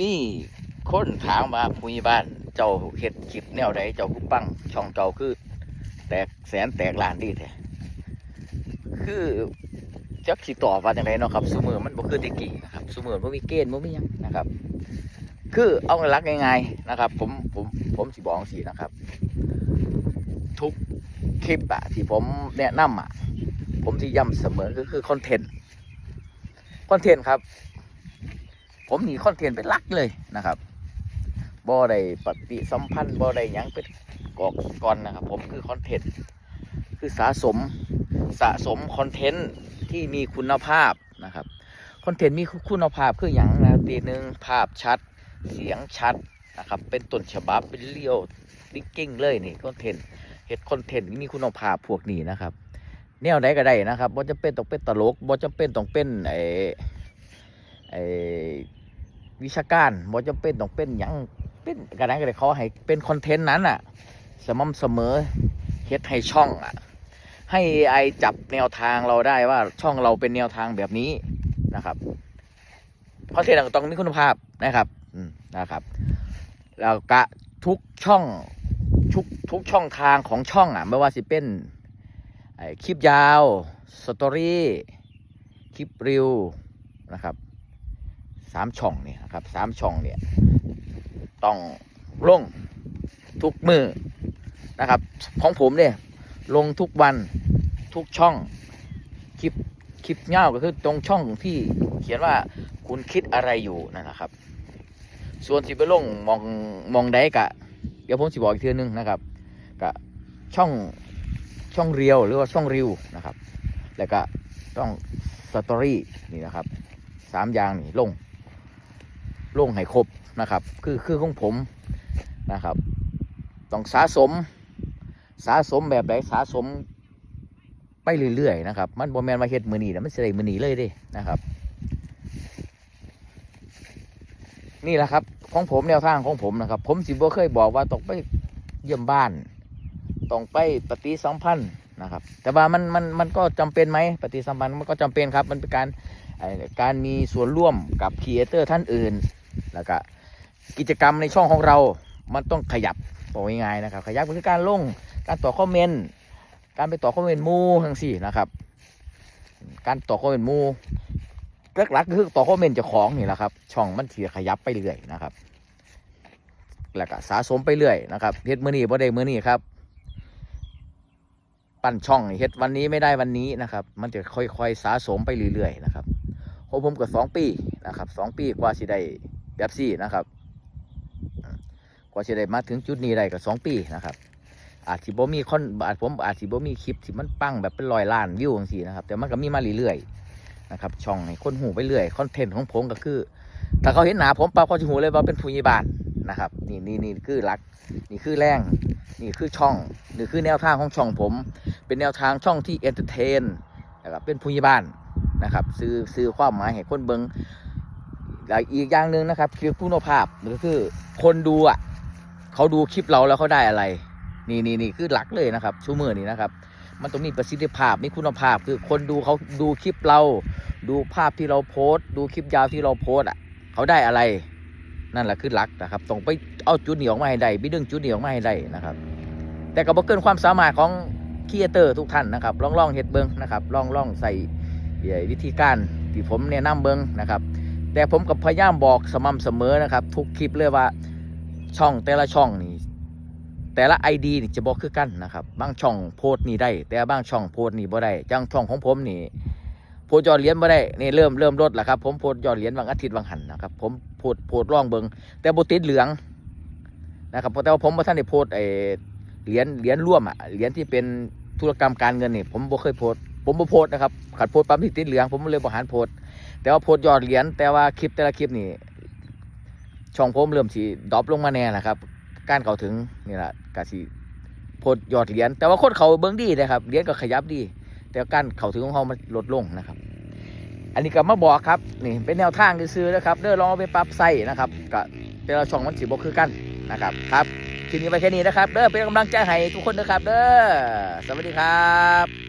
มีคนถามว่าผู้ใหญ่บ้าน เจ้าเฮ็ดคลิปแนวใดเจ้าคือปัง ช่องเจ้าคือ แตกแสนแตกล้านดีแท้คือจักสิตอบว่าจังไดเนาะครับซุมือมันบ่คือตะกี้นะครับซุมือบ่มีเกณฑ์บ่มียังนะครับ คือเอาลักง่ายๆนะครับ ผมผมผมสิบอกจังซี่นะครับ ทุกคลิปอะที่ผมแนะนำอะผมที่ย้ำเสมอก็คือคอนเทนต์คอนเทนต์ครับ ผมหนีคอนเทนต์เป็นลักเลยนะครับบ่ได้ปฏิสัมพันธ์บ่ได้ยังเป็นกอกก่อนนะครับ ผมคือคอนเทนต์คือสะสมสะสมคอนเทนต์ที่มีคุณภาพนะครับคอนเทนต์มีคุณภาพคืออย่างนะตีหนึ่งภาพชัดเสียงชัดนะครับเป็นต้นฉบับเป็นเลี้ยวดิกิ้งเลยนี่คอนเทนต์เฮ็ดคอนเทนต์มีคุณภาพพวกนี้นะครับ แนวใดก็ได้นะครับบ่จำเป็นต้องเป็นตลกบ่จำเป็นต้องเป็นไอ้ไอ้ วิชาการบ่จำเป็นต้องเป็นหยังเป็นกระนั้นก็ได้เขาให้เป็นคอนเทนต์นั้นอะ สม่ำเสมอเฮ็ดให้ช่องอะ ให้ไอจับแนวทางเราได้ว่าช่องเราเป็นแนวทางแบบนี้นะครับคอนเทนต์ต้องมีคุณภาพนะครับนะครับแล้วก็ทุกช่องทุกทุกช่องทางของช่องอะไม่ว่าสิเป็นคลิปยาว สตอรี่ คลิปริวนะครับ สามช่องเนี่ยนะครับสามช่องเนี่ยต้องลงทุกมือนะครับ ของผมเนี่ยลงทุกวันทุกช่องคลิปคลิปยาก็คือตรงช่องที่เขียนว่าคุณคิดอะไรอยู่นั่นนะครับ ส่วนสิไปลงมองมองใดกะ เดี๋ยวผมสิบอกอีกทีนึงนะครับกะช่องช่องเรียวหรือว่าช่องริวนะครับ แล้วก็ต้องสตอรี่นี่นะครับสามอย่างนี่ลง ลงให้ครบนะครับ คือคือของผมนะครับ ต้องสะสมสะสมแบบไหนสะสมไปเรื่อยๆนะครับ มันบ่แมนมาเฮ็ดมือหนีนะมันสิได้มือหนีเลยดินะครับ นี่แหละครับ ของผมแนวทางของผมนะครับ ผมสิบ่เคยบอกว่าต้องไปเยี่ยมบ้านต้องไปปฏิสัมพันธ์นะครับ แต่ว่ามันมันมันก็จำเป็นไหมปฏิสัมพันธ์มันก็จำเป็นครับ มันเป็นการการมีส่วนร่วมกับครีเอเตอร์ท่านอื่น แล้วก็กิจกรรมในช่องของเรา มันต้องขยับบอกง่ายๆนะครับ ขยับคือการลง การต่อคอมเมนต์ การไปต่อคอมเมนต์มูทั้งสี่นะครับ การต่อคอมเมนต์มู่หลักๆคือต่อคอมเมนต์จ้าของนี่แหละครับ ช่องมันสีขยับไปเรื่อยนะครับ แล้วก็สะสมไปเรื่อยนะครับเฮ็ดมือนี้บ่ได้มือนี้ครับปั้นช่องเฮ็ดวันนี้ไม่ได้วันนี้นะครับ มันจะค่อยๆสะสมไปเรื่อยๆนะครับของผมก็สองปีนะครับสองปีกว่าสิได้ แบบซี่นะครับกว่าสิได้มาถึงจุดนี้ได้ก็สองปีนะครับ อาจสิบ่มีคอนอาจผมอาจสิบ่มีคลิปที่มันปังแบบเป็นร้อยล้านวิวจังซี่นะครับ แต่มันก็มีมาเรื่อยๆนะครับ ช่องให้คนหูไปเรื่อยคอนเทนต์ของผมก็คือถ้าเขาเห็นหนาผมปั๊บเขาจะหูเลยว่าเป็นผู้ใหญ่บ้านนะครับนี่นี่นี่คือหลัก นี่คือแรงนี่คือช่องนี่คือแนวทางของช่องผม เป็นแนวทางช่องที่เอนเตอร์เทนนะครับเป็นผู้ใหญ่บ้านนะครับ ซื้อซื้อความหมายให้คนเบิง แล้วอีกอย่างหนึ่งนะครับคือคุณภาพก็คือคนดูอะเขาดูคลิปเราแล้วเขาได้อะไร นี่นี่นี่คือหลักเลยนะครับชูมือนี่นะครับ มันต้องมีประสิทธิภาพมีคุณภาพคือคนดูเขาดูคลิปเรา ดูภาพที่เราโพสต์ ดูคลิปยาวที่เราโพสต์อะเขาได้อะไรนั่นแหละคือหลักนะครับต้องไปเอาจุดเหนียวมาให้ได้ไปดึงจุดเหนียวมาให้ได้นะครับ แต่ก็บ่เกินความสามารถของครีเอเตอร์ทุกท่านนะครับลองลองเฮ็ดเบิ้งนะครับลองลองใส่วิธีการที่ผมแนะนำเบิ้งนะครับ แต่ผมก็พยายามบอกสม่ำเสมอนะครับ ทุกคลิปเลยว่าช่องแต่ละช่องนี่แต่ละไอดีนี่จะบอกคือกันนะครับ บางช่องโพสต์นี่ได้ แต่บางช่องโพสต์นี่บ่ได้จังช่องของผมนี่โพสยอดเหรียญบ่ได้นี่เริ่มเริ่มลดแล้วครับผมโพสยอดเหรียญบางอาทิตย์บางหันนะครับผมโพสโพสร่องเบิงแต่บ่ติดเหลืองนะครับแต่ว่าผมบ่ทันได้โพสไอเหรียญเหรียญร่วมอะเหรียญที่เป็นธุรกรรมการเงินนี่ผมบ่เคยโพสผมบ่โพสนะครับขัดโพสปั๊บที่ติดเหลืองผมเลยบ่หันโพส แต่ว่าโพสยอดเหรียญแต่ว่าคลิปแต่ละคลิปนี่ช่องผมเริ่มสิดรอปลงมาแน่แหละครับ การเข้าถึงนี่แหละกสิโพสยอดเหรียญแต่ว่าคนเขาเบิ่งดีนะครับเหรียญก็ขยับดี แต่ว่าการเข้าถึงของเขามันลดลงนะครับ อันนี้ก็มาบอกครับนี่เป็นแนวทางซื้อนะครับเด้อลองเอาไปปรับใส่นะครับก็แต่ละช่องมันสิบ่คือกันนะครับครับทีนี้ไปแค่นี้นะครับเด้อเป็นกำลังใจให้ทุกคนนะครับเด้อสวัสดีครับ